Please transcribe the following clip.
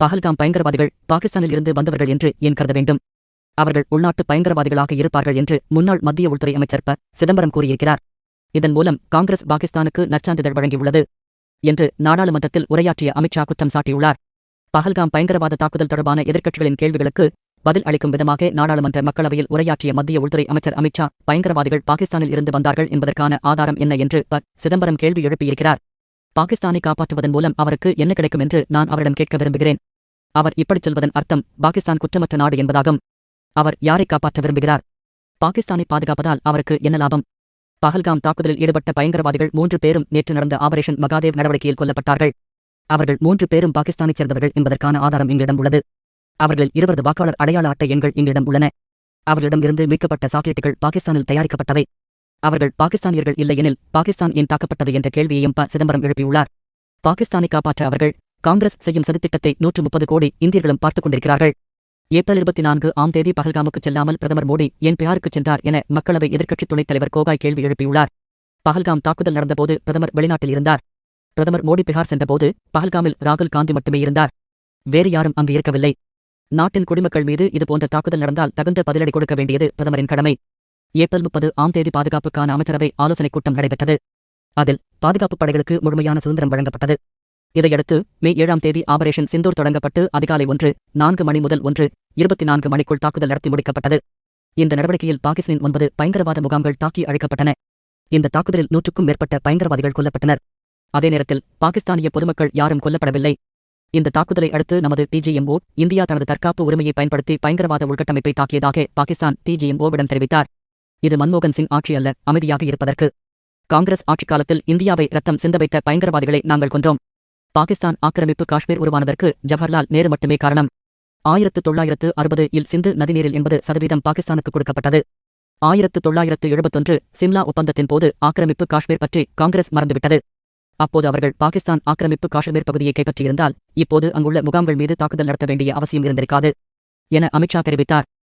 பஹல்காம் பயங்கரவாதிகள் பாகிஸ்தானில் இருந்து வந்தவர்கள் என்று ஏன் கருத வேண்டும்? அவர்கள் உள்நாட்டு பயங்கரவாதிகளாக இருப்பார்கள் என்று முன்னாள் மத்திய உள்துறை அமைச்சர் ப. சிதம்பரம் கூறியிருக்கிறார். இதன் மூலம் காங்கிரஸ் பாகிஸ்தானுக்கு நச்சான்றிதழ் வழங்கியுள்ளது என்று நாடாளுமன்றத்தில் உரையாற்றிய அமித்ஷா குற்றம் சாட்டியுள்ளார். பஹல்காம் பயங்கரவாத தாக்குதல் தொடர்பான எதிர்க்கட்சிகளின் கேள்விகளுக்கு பதில் அளிக்கும் விதமாக நாடாளுமன்ற மக்களவையில் உரையாற்றிய மத்திய உள்துறை அமைச்சர் அமித்ஷா பயங்கரவாதிகள் பாகிஸ்தானில் இருந்து வந்தார்கள் என்பதற்கான ஆதாரம் என்ன என்று ப. சிதம்பரம் கேள்வி எழுப்பியிருக்கிறார். பாகிஸ்தானை காப்பாற்றுவதன் மூலம் அவருக்கு என்ன கிடைக்கும் என்று நான் அவரிடம் கேட்க விரும்புகிறேன். அவர் இப்படிச் சொல்வதன் அர்த்தம் பாகிஸ்தான் குற்றமற்ற நாடு என்பதாகும். அவர் யாரை காப்பாற்ற விரும்புகிறார்? பாகிஸ்தானை பாதுகாப்பதால் அவருக்கு என்ன லாபம்? பஹல்காம் தாக்குதலில் ஈடுபட்ட பயங்கரவாதிகள் மூன்று பேரும் நேற்று நடந்த ஆபரேஷன் மகாதேவ் நடவடிக்கையில் கொல்லப்பட்டார்கள். அவர்கள் மூன்று பேரும் பாகிஸ்தானைச் சேர்ந்தவர்கள் என்பதற்கான ஆதாரம் எங்களிடம் உள்ளது. அவர்கள் இருவரது வாக்காளர் அடையாள அட்டை எண்கள் எங்களிடம் உள்ளன. அவர்களிடம் இருந்து மீட்கப்பட்ட சாக்லேட்டுகள் பாகிஸ்தானில் தயாரிக்கப்பட்டவை. அவர்கள் பாகிஸ்தானியர்கள் இல்லையெனில் பாகிஸ்தான் ஏன் தாக்கப்பட்டது என்ற கேள்வியையும் ப சிதம்பரம் எழுப்பியுள்ளார். பாகிஸ்தானை காப்பாற்ற அவர்கள் காங்கிரஸ் செய்யும் சதித்திட்டத்தை நூற்று முப்பது கோடி இந்தியர்களும் பார்த்துக் கொண்டிருக்கிறார்கள். ஏப்ரல் இருபத்தி நான்கு ஆம் தேதி பஹல்காமுக்கு செல்லாமல் பிரதமர் மோடி என் பியாருக்கு சென்றார் என மக்களவை எதிர்க்கட்சித் துணைத் தலைவர் கோகாய் கேள்வி எழுப்பியுள்ளார். பகல்காம் தாக்குதல் நடந்தபோது பிரதமர் வெளிநாட்டில் இருந்தார். பிரதமர் மோடி பிகார் சென்றபோது பஹல்காமில் ராகுல் காந்தி மட்டுமே இருந்தார். வேறு யாரும் அங்கு இருக்கவில்லை. நாட்டின் குடிமக்கள் மீது இதுபோன்ற தாக்குதல் நடந்தால் தகுந்த பதிலடி கொடுக்க வேண்டியது பிரதமரின் கடமை. ஏப்ரல் முப்பது ஆம் தேதி பாதுகாப்புக்கான அமைச்சரவை ஆலோசனைக் கூட்டம் நடைபெற்றது. அதில் பாதுகாப்புப் படைகளுக்கு முழுமையான சுதந்திரம் வழங்கப்பட்டது. இதையடுத்து மே ஏழாம் தேதி ஆபரேஷன் சிந்தூர் தொடங்கப்பட்டு அதிகாலை ஒன்று நான்கு மணி முதல் ஒன்று இருபத்தி நான்கு மணிக்குள் தாக்குதல் நடத்தி முடிக்கப்பட்டது. இந்த நடவடிக்கையில் பாகிஸ்தானின் ஒன்பது பயங்கரவாத முகாம்கள் தாக்கி அழிக்கப்பட்டன. இந்த தாக்குதலில் நூற்றுக்கும் மேற்பட்ட பயங்கரவாதிகள் கொல்லப்பட்டனர். அதே நேரத்தில் பாகிஸ்தானிய பொதுமக்கள் யாரும் கொல்லப்படவில்லை. இந்த தாக்குதலை அடுத்து நமது டிஜிஎம்ஓ இந்தியா தனது தற்காப்பு உரிமையை பயன்படுத்தி பயங்கரவாத உள்கட்டமைப்பை தாக்கியதாக பாகிஸ்தான் டிஜிஎம்ஓவிடம் தெரிவித்தார். இது மன்மோகன் சிங் ஆட்சி அல்ல அமைதியாக இருப்பதற்கு. காங்கிரஸ் ஆட்சிக்காலத்தில் இந்தியாவை ரத்தம் சிந்த வைத்த பயங்கரவாதிகளை நாங்கள் கொன்றோம். பாகிஸ்தான் ஆக்கிரமிப்பு காஷ்மீர் உருவானதற்கு ஜவஹர்லால் நேரு மட்டுமே காரணம். ஆயிரத்து தொள்ளாயிரத்து அறுபது இல் சிந்து நதிநீரில் எண்பது சதவீதம் பாகிஸ்தானுக்கு கொடுக்கப்பட்டது. ஆயிரத்து தொள்ளாயிரத்து எழுபத்தொன்று சிம்லா ஒப்பந்தத்தின் போது ஆக்கிரமிப்பு காஷ்மீர் பற்றி காங்கிரஸ் மறந்துவிட்டது. அப்போது அவர்கள் பாகிஸ்தான் ஆக்கிரமிப்பு காஷ்மீர் பகுதியை கைப்பற்றியிருந்தால் இப்போது அங்குள்ள முகாம்கள் மீது தாக்குதல் நடத்த வேண்டிய அவசியம் இருந்திருக்காது என அமித்ஷா தெரிவித்தார்.